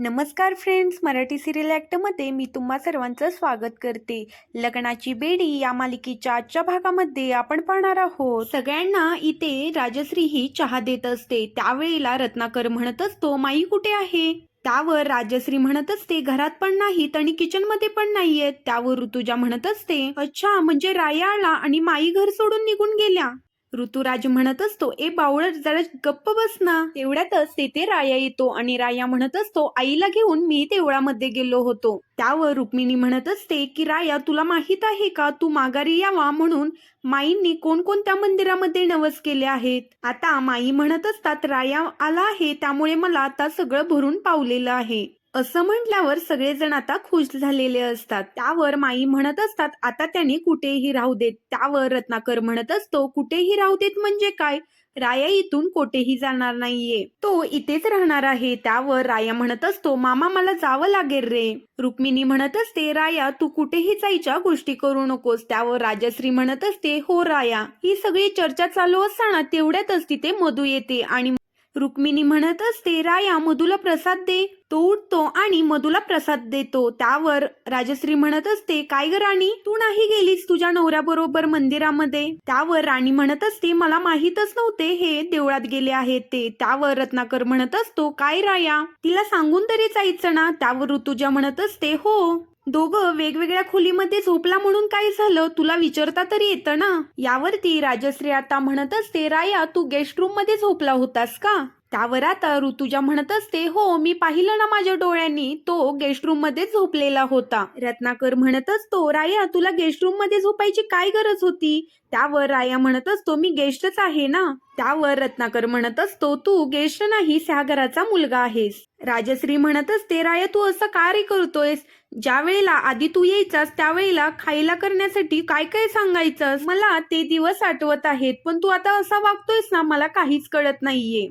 नमस्कार friends Marathi serial ॲक्टमध्ये मी तुम्हा सर्वांचं स्वागत करते. लग्नाची बेडी या मालिकेच्या आजच्या भागामध्ये आपण पाहणार आहोत. सगळ्यांना इथे राजश्री ही चहा देत असते. त्यावेळेला रत्नाकर म्हणत असतो माई कुठे आहे? त्यावर राजश्री म्हणत असते घरात पण नाहीत आणि किचनमध्ये पण नाहीयेत. त्यावर ऋतुजा म्हणत असते अच्छा म्हणजे राया आला आणि माई घर सोडून निघून गेल्या. ऋतुराज म्हणत असतो ए बावळ जरा गप्प बस ना. तेवढ्यातच तेथे राया येतो आणि राया म्हणत असतो आईला घेऊन मी देवळामध्ये गेलो होतो. त्यावर रुक्मिणी म्हणत असते की राया तुला माहीत आहे का? तू माघारी यावा म्हणून माईंनी कोणकोणत्या मंदिरामध्ये नवस केले आहेत? आता माई म्हणत असतात राया आला आहे त्यामुळे मला आता सगळं भरून पावलेलं आहे. असं म्हटल्यावर सगळेजण आता खुश झालेले असतात. त्यावर माई म्हणत असतात आता त्याने कुठेही राहू देत. त्यावर रत्नाकर म्हणत असतो कुठेही राहू देत म्हणजे काय? राया इथून कोठेही जाणार नाहीये. तो इथेच राहणार आहे. त्यावर राया म्हणत असतो मामा मला जावं लागेल रे. रुक्मिणी म्हणत असते राया तू कुठेही जायच्या गोष्टी करू नकोस. त्यावर राजश्री म्हणत असते हो राया ही सगळी चर्चा चालू असताना तेवढ्यातच तिथे मधू येते आणि रुक्मिणी म्हणत असते राया मधुला प्रसाद दे. तो उठतो आणि मधुला प्रसाद देतो. त्यावर राजश्री म्हणत असते काय ग राणी तू नाही गेलीस तुझ्या नवऱ्याबरोबर मंदिरामध्ये? त्यावर राणी म्हणत असते मला माहीतच नव्हते हे देवळात गेले आहेत ते. त्यावर रत्नाकर म्हणत असतो काय राया तिला सांगून तरी जायचं ना? त्यावर ऋतुजा म्हणत असते हो. दोघं वेगवेगळ्या खोलीमध्ये झोपला म्हणून काय झालं? तुला विचारता तरी येतं ना? यावरती राजश्री आता म्हणत असते राया तू गेस्ट रूममध्ये झोपला होतास का? त्यावर आता ऋतुजा म्हणत असते हो मी पाहिलं ना माझ्या डोळ्यांनी तो गेस्ट रूममध्ये झोपलेला होता. रत्नाकर म्हणत असतो राया तुला गेस्ट रूममध्ये झोपायची काय गरज होती? त्यावर राया म्हणत असतो मी गेस्टच आहे ना. त्यावर रत्नाकर म्हणत असतो तू गेस्ट नाही ह्या घराचा मुलगा आहेस. राजश्री म्हणत असते राया तू असं का रे करतोयस? ज्या वेळेला आधी तू यायचास त्यावेळेला खायला करण्यासाठी काय काय सांगायचंस? मला ते दिवस आठवत आहेत पण तू आता असा वागतोयस ना मला काहीच कळत नाहीये.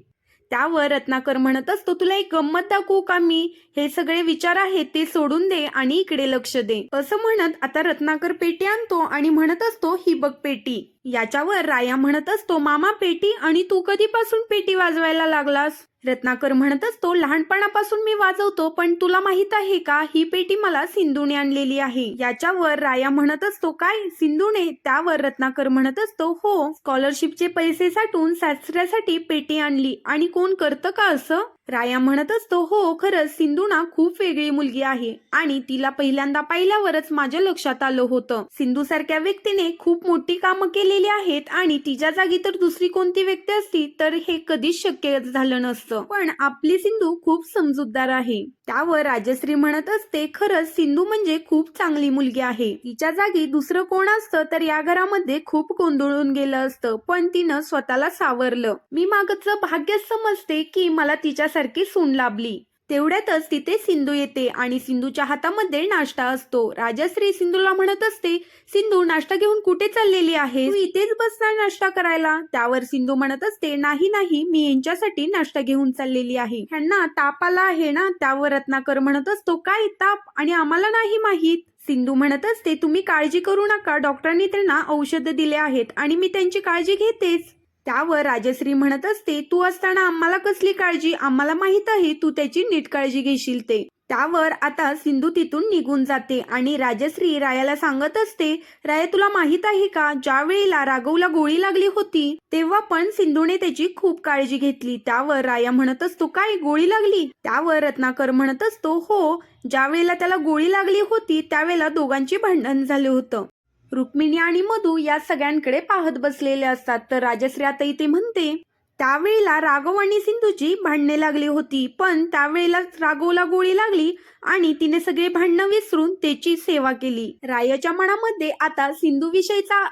त्यावर रत्नाकर म्हणत असतो तुला एक गंमत दाखवू का मी? हे सगळे विचार आहेत ते सोडून दे आणि इकडे लक्ष दे. असं म्हणत आता रत्नाकर पेटी आणतो आणि म्हणत असतो ही बघ पेटी. याच्यावर राया म्हणत असतो मामा पेटी आणि तू कधीपासून पेटी वाजवायला लागलास? रत्नाकर म्हणत असतो लहानपणापासून मी वाजवतो पण तुला माहीत आहे का ही पेटी मला सिंधूने आणलेली आहे. याच्यावर राया म्हणत असतो काय सिंधूने? त्यावर रत्नाकर म्हणत असतो हो स्कॉलरशिपचे पैसे साठून सासऱ्यासाठी पेटी आणली. आणि कोण करतं का असं? राया म्हणत असतो हो खरंच सिंधू ना खूप वेगळी मुलगी आहे आणि तिला पहिल्यांदा पाहिल्यावरच माझ्या लक्षात आलं होतं. सिंधू सारख्या व्यक्तीने खूप मोठी कामं केलेली आहेत आणि तिच्या जागी तर दुसरी कोणती व्यक्ती असती तर हे कधीच शक्य झालं नसतं. पण आपली सिंधू खूप समजूतदार आहे. त्यावर राजश्री म्हणत असते खरंच सिंधू म्हणजे खूप चांगली मुलगी आहे. तिच्या जागी दुसरं कोण असतं तर या घरामध्ये खूप गोंधळून गेलं असतं पण तिनं स्वतःला सावरलं. मी मागचं भाग्य समजते की मला तिच्या सारखी सून लाभली. तेवढ्यातच तिथे सिंधू येते आणि सिंधूच्या हातामध्ये नाश्ता असतो. राजश्री सिंधूला म्हणत असते सिंधू नाश्ता घेऊन कुठे चाललेली आहे? तू इथेच बसणार नाश्ता करायला. त्यावर सिंधू म्हणत असते नाही नाही मी यांच्यासाठी नाश्ता घेऊन चाललेली आहे. ह्यांना ताप आला आहे ना? त्यावर रत्नाकर म्हणत असतो काय ताप? आणि आम्हाला नाही माहीत. सिंधू म्हणत असते तुम्ही काळजी करू नका डॉक्टरांनी त्यांना औषधं दिले आहेत आणि मी त्यांची काळजी घेतेच. त्यावर राजश्री म्हणत असते तू असताना आम्हाला कसली काळजी? आम्हाला माहीत आहे तू त्याची नीट काळजी घेशील ते. त्यावर आता सिंधू तिथून निघून जाते आणि राजश्री रायाला सांगत असते राया तुला माहीत आहे का? ज्या वेळेला राघवला गोळी लागली होती तेव्हा पण सिंधूने त्याची खूप काळजी घेतली. त्यावर राया म्हणत असतो काय गोळी लागली? त्यावर रत्नाकर म्हणत असतो हो ज्या वेळेला त्याला गोळी लागली होती त्यावेळेला दोघांची भांडण झालं होतं. रुक्मिणी आणि मधू या सगळ्यांकडे पाहत बसलेले असतात. तर राजश्री आता इथे म्हणते त्यावेळेला राघव आणि सिंधूची भांडणे लागली होती. पण त्यावेळेला राघवला गोळी लागली आणि तिने सगळे भांडणं विसरून त्याची सेवा केली. रायाच्या मनामध्ये आता सिंधू विषयीचा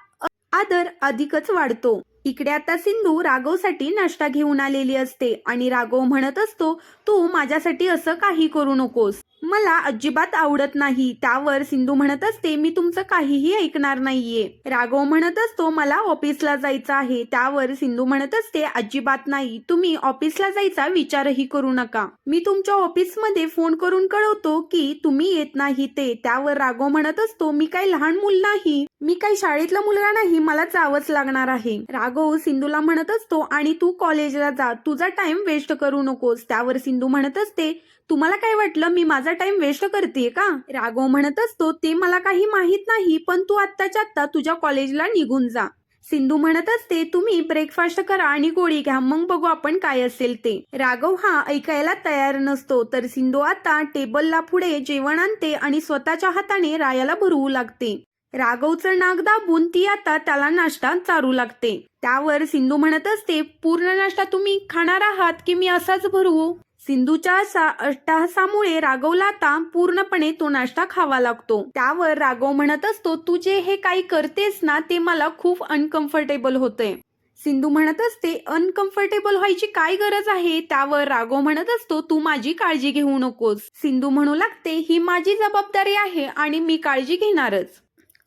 आदर अधिकच वाढतो. इकडे आता सिंधू राघवसाठी नाश्ता घेऊन आलेली असते आणि राघव म्हणत असतो तू माझ्यासाठी असं काही करू नकोस. मला अजिबात आवडत नाही. त्यावर सिंधू म्हणत असते मी तुमचं काहीही ऐकणार नाहीये. राघव म्हणत असतो मला ऑफिसला जायचं आहे. त्यावर सिंधू म्हणत असते अजिबात नाही. तुम्ही ऑफिसला जायचा विचारही करू नका. मी तुमच्या ऑफिसमध्ये फोन करून कळवतो की तुम्ही येत नाही ते. त्यावर राघव म्हणत असतो मी काही लहान मुल नाही. मी काही शाळेतला मुलगा नाही. मला जावंच लागणार आहे. राघव सिंधूला म्हणत असतो आणि तू कॉलेजला जा. तुझा टाइम वेस्ट करू नकोस. त्यावर सिंधू म्हणत असते तुम्हाला काय वाटलं? मी माझा टाइम वेस्ट करते का? राघव म्हणत असतो ते मला काही माहीत नाही पण तू आत्ताच्या आत्ता तुझ्या कॉलेजला निघून जा. सिंधू म्हणत असते तुम्ही ब्रेकफास्ट करा आणि गोळी घ्या मग बघू आपण काय असेल ते. राघव हा ऐकायला तयार नसतो तर सिंधू आता टेबलला पुढे जेवण आणते आणि स्वतःच्या हाताने रायाला भरवू लागते. राघवचं नाक दाबून ती आता त्याला नाश्ता चारू लागते. त्यावर सिंधू म्हणत असते पूर्ण नाश्ता तुम्ही खाणार आहात की मी असाच भरवू? सिंधूच्या असा अट्टहासामुळे राघवला आता पूर्णपणे तो नाश्ता खावा लागतो. त्यावर राघव म्हणत असतो तू जे हे काही करतेस ना ते मला खूप अनकम्फर्टेबल होतंय. सिंधू म्हणत असते अनकम्फर्टेबल व्हायची काय गरज आहे? त्यावर राघव म्हणत असतो तू माझी काळजी घेऊ नकोस. सिंधू म्हणू लागते ही माझी जबाबदारी आहे आणि मी काळजी घेणारच.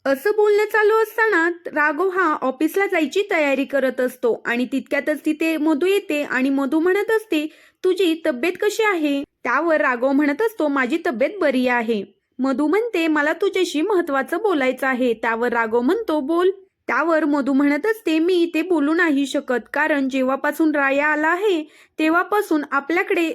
असं बोलणं चालू असताना राघव हा ऑफिसला जायची तयारी करत असतो आणि तितक्यातच तिथे मधू येते आणि मधू म्हणत असते तुझी तब्येत कशी आहे? त्यावर राघव म्हणत असतो माझी तब्येत बरी आहे. मधू म्हणते मला तुझ्याशी महत्वाचं बोलायचं आहे. त्यावर राघव म्हणतो बोल. त्यावर मधू म्हणत असते मी ते बोलू नाही शकत कारण जेव्हापासून राया आला आहे तेव्हापासून आपल्याकडे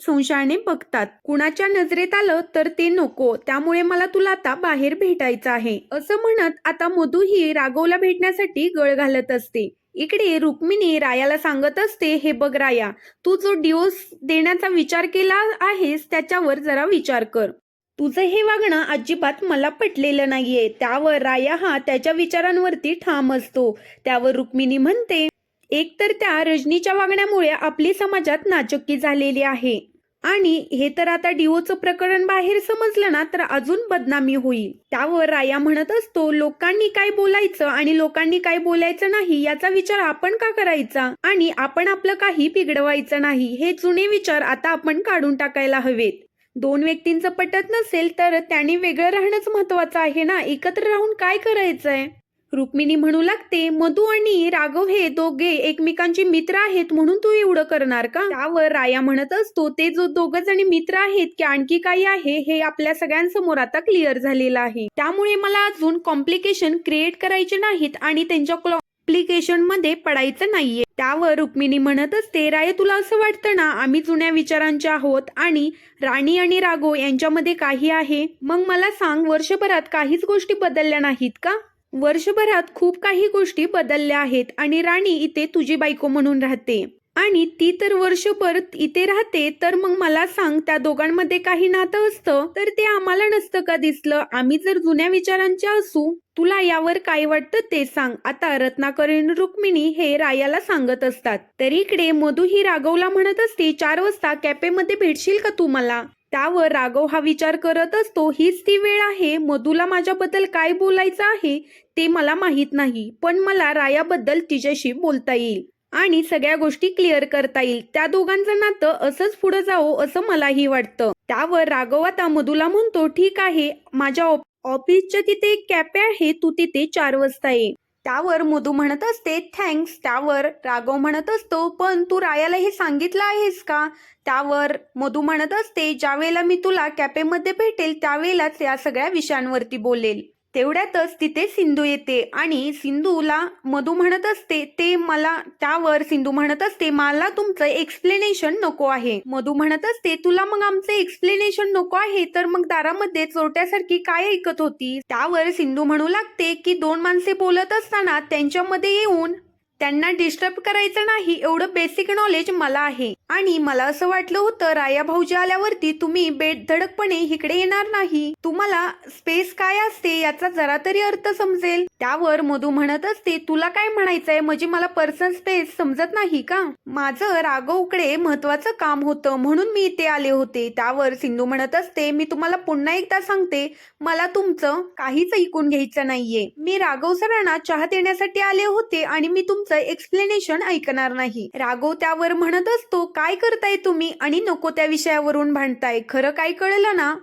संशयाने बघतात. कुणाच्या नजरेत आलं तर ते नको त्यामुळे मला तुला आता बाहेर भेटायचं आहे. असं म्हणत आता मधू ही राघवला भेटण्यासाठी गळ घालत असते. इकडे रुक्मिणी रायाला सांगत असते हे बघ राया तू जो डिओस देण्याचा विचार केला आहेस त्याच्यावर जरा विचार कर. तुझं हे वागणं अजिबात मला पटलेलं नाहीये. त्यावर राया हा त्याच्या विचारांवरती ठाम असतो. त्यावर रुक्मिणी म्हणते एकतर त्या रजनीच्या वागण्यामुळे आपली समाजात नाचक्की झालेली आहे. आणि हे तर आता डिओचं प्रकरण बाहेर समजलं ना तर अजून बदनामी होईल. त्यावर राया म्हणत असतो लोकांनी काय बोलायचं आणि लोकांनी काय बोलायचं नाही याचा विचार आपण का करायचा? आणि आपण आपलं काही बिघडवायचं नाही हे जुने विचार आता आपण काढून टाकायला हवेत. दोन व्यक्तींचं पटत नसेल तर त्यांनी वेगळं राहणंच महत्वाचं आहे ना? एकत्र राहून काय करायचंय? रुक्मिणी म्हणू लागते मधू आणि राघव हे दोघे एकमेकांचे मित्र आहेत म्हणून तू एवढं करणार का? त्यावर राया म्हणत असतो ते जो दोघ जणी मित्र आहेत की आणखी काही आहे हे आपल्या सगळ्यांसमोर आता क्लिअर झालेलं आहे. त्यामुळे मला अजून कॉम्प्लिकेशन क्रिएट करायचे नाहीत आणि त्यांच्या कॉम्प्लिकेशनमध्ये पडायचं नाहीये. त्यावर रुक्मिणी म्हणत असते राय तुला असं वाटतं ना आम्ही जुन्या विचारांचे आहोत आणि राणी आणि राघव यांच्यामध्ये काही आहे? मग मला सांग वर्षभरात काहीच गोष्टी बदलल्या नाहीत का? वर्षभरात खूप काही गोष्टी बदलल्या आहेत आणि राणी इथे तुझी बायको म्हणून राहते. आणि ती तर वर्षभर इथे राहते तर मग मला सांग त्या दोघांमध्ये काही नातं असतं? तर ते आम्हाला नसतं का दिसलं? आम्ही जर जुन्या विचारांचे असू तुला यावर काय वाटतं ते सांग. आता रत्नाकरीन रुक्मिणी हे रायाला सांगत असतात. तर इकडे मधू ही राघवला म्हणत असते चार वाजता कॅफेमध्ये भेटशील का तू मला? त्यावर राघव हा विचार करत असतो हीच ती वेळ आहे मधूला माझ्याबद्दल काय बोलायचं आहे ते मला माहीत नाही पण मला रायाबद्दल तिच्याशी बोलता येईल आणि सगळ्या गोष्टी क्लिअर करता येईल. त्या दोघांचं नातं असंच पुढे जावं असं मलाही वाटतं. त्यावर राघव आता मधूला म्हणतो ठीक आहे माझ्या ऑफिसच्या तिथे एक कॅफे आहे तू तिथे चार वाजता ये. त्यावर मधू म्हणत असते थँक्स त्यावर राघव म्हणत असतो पण तू रायाला हे सांगितलं आहेस का? त्यावर मधू म्हणत असते ज्यावेळेला मी तुला कॅफेमध्ये भेटेल त्यावेळेलाच या सगळ्या विषयांवरती बोलेल. तेवढ्यातच तिथे सिंधू येते आणि सिंधूला मधू म्हणत असते ते मला त्यावर सिंधू म्हणत असते मला तुमचं एक्सप्लेनेशन नको आहे. मधू म्हणत असते तुला मग आमचं एक्सप्लेनेशन नको आहे तर मग दारामध्ये चोरट्यासारखी काय ऐकत होती त्यावर सिंधू म्हणू लागते की दोन माणसे बोलत असताना त्यांच्यामध्ये येऊन त्यांना डिस्टर्ब करायचं नाही एवढं बेसिक नॉलेज मला आहे. आणि मला असं वाटलं होतं राया भाऊजी आल्यावरती तुम्ही बेधडकपणे इकडे येणार नाही. तुम्हाला स्पेस काय असते याचा जरा तरी अर्थ समजेल. त्यावर मधू म्हणत असते तुला काय म्हणायचंय? म्हणजे मला पर्सनल स्पेस समजत नाही का? माझं राघवकडे महत्वाचं काम होतं म्हणून मी इथे आले होते. त्यावर सिंधू म्हणत असते मी तुम्हाला पुन्हा एकदा सांगते मला तुमचं काहीच ऐकून घ्यायचं नाहीये. मी राघव सरांना चहा देण्यासाठी आले होते आणि मी तुम तुमचं एक्सप्लेनेशन ऐकणार नाही. राघव त्यावर म्हणत असतो काय करताय तुम्ही आणि नको त्या विषयावरून भांडताय खरं काय कळलं ना?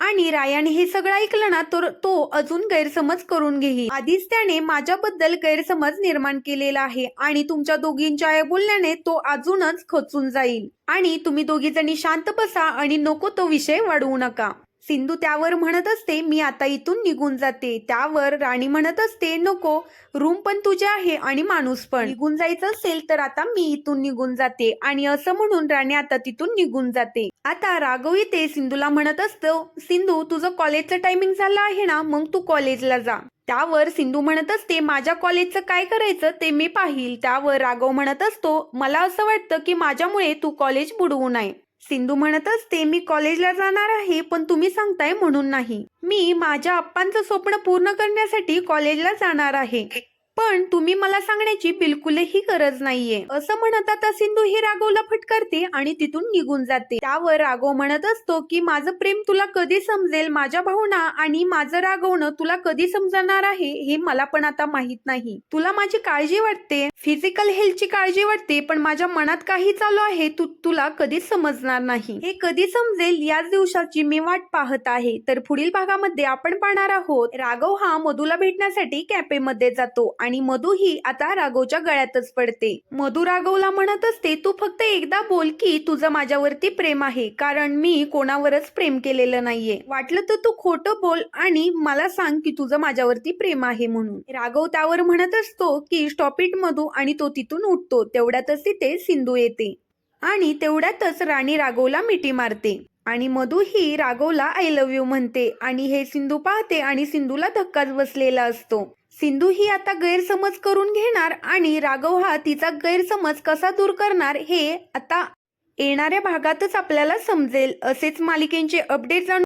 आणि रायाने हे सगळं ऐकलं ना तर तो अजून गैरसमज करून घेईल. आधीच त्याने माझ्याबद्दल गैरसमज निर्माण केलेला आहे आणि तुमच्या दोघींच्या या बोलण्याने तो अजूनच खचून जाईल. आणि तुम्ही दोघी जणी शांत बसा आणि नको तो विषय वाढवू नका. सिंधू त्यावर म्हणत असते मी आता इथून निघून जाते. त्यावर राणी म्हणत असते नको रूम पण तुझे आहे आणि माणूस पण. निघून जायचं असेल तर आता मी इथून निघून जाते आणि असं म्हणून राणी आता तिथून निघून जाते. आता राघव इथे सिंधूला म्हणत असतो सिंधू तुझं कॉलेजचं टायमिंग झालं आहे ना मग तू कॉलेजला जा. त्यावर सिंधू म्हणत असते माझ्या कॉलेजचं काय करायचं ते मी पाहिल. त्यावर राघव म्हणत असतो मला असं वाटतं की माझ्यामुळे तू कॉलेज बुडवू नये. सिंधू म्हणतच ते मी कॉलेजला जाणार आहे पण तुम्ही सांगताय म्हणून नाही. मी माझ्या आप्पांचं स्वप्न पूर्ण करण्यासाठी कॉलेजला जाणार आहे. पण तुम्ही मला सांगण्याची बिलकुलही गरज नाहीये. असं म्हणत आता सिंधू ही राघवला फटकारते आणि तिथून निघून जाते. त्यावर राघव म्हणत असतो की माझं प्रेम तुला कधी समजेल? माझ्या भावना आणि माझं रागवणं तुला कधी समजणार आहे? हे मला पण आता माहीत नाही. तुला माझी काळजी वाटते? फिजिकल हेल्थची काळजी वाटते पण माझ्या मनात काही चालू आहे तू तुला कधीच समजणार नाही. हे कधी समजेल याच दिवसाची मी वाट पाहत आहे. तर पुढील भागामध्ये आपण पाहणार आहोत. राघव हा मधूला भेटण्यासाठी कॅफेमध्ये जातो आणि मधू ही आता राघवच्या गळ्यातच पडते. मधू राघवला म्हणत असते तू फक्त एकदा बोल की तुझं माझ्यावरती प्रेम आहे कारण मी कोणावरच प्रेम केलेलं नाहीये. वाटलं तर तू खोटं बोल आणि मला सांग की तुझं माझ्यावरती प्रेम आहे म्हणून. राघव त्यावर म्हणत असतो की स्टॉप इट मधू आणि तो तिथून उठतो तेवढ्यातच तिथे सिंधू येते. आणि तेवढ्यातच राणी राघवला मिठी मारते. आणि मधू ही राघवला आय लव्ह यू म्हणते आणि हे सिंधू पाहते आणि सिंधूला धक्काच बसलेला असतो. सिंधू ही आता गैरसमज करून घेणार आणि राघव हा तिचा गैरसमज कसा दूर करणार हे आता येणाऱ्या भागातच आपल्याला समजेल असेच मालिकेंचे अपडेट जाणून